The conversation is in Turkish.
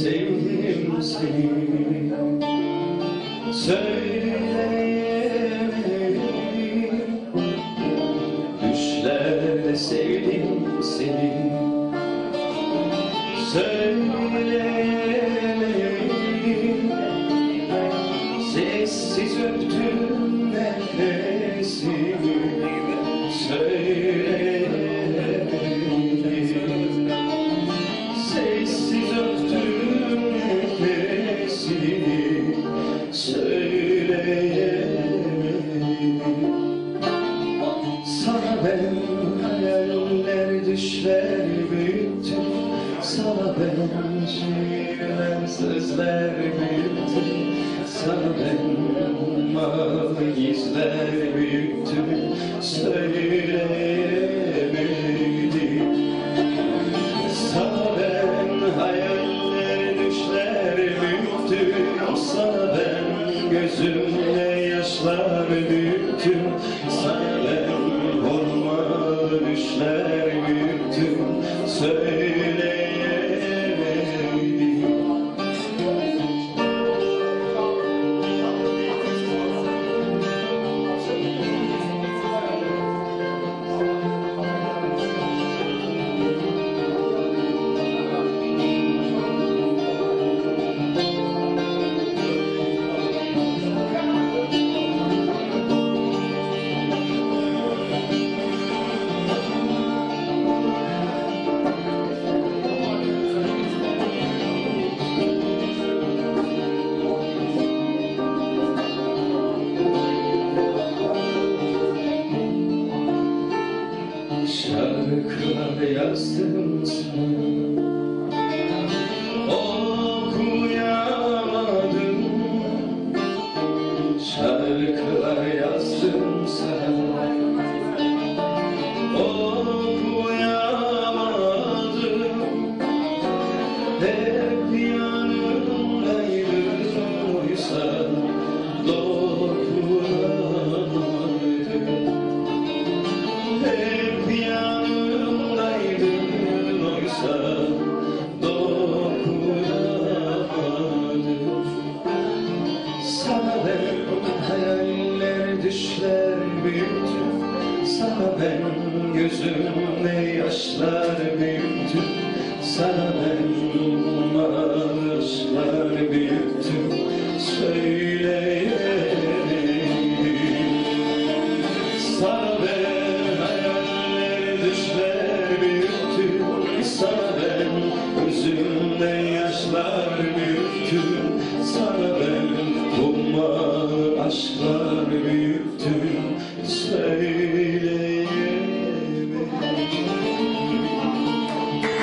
seni Söyleyemedim Düşlerde sevdim seni. Söyleyemedim düşler büyüttüm Sana ben şiirler sözler büyüttüm Sana ben malı gizler büyüttüm Söyleyemedim sana ben hayaller düşler büyüttüm Sana ben gözümle yaşlar büyüttüm büyüttüm Şarkılar yazdım sana gözümle yaşlar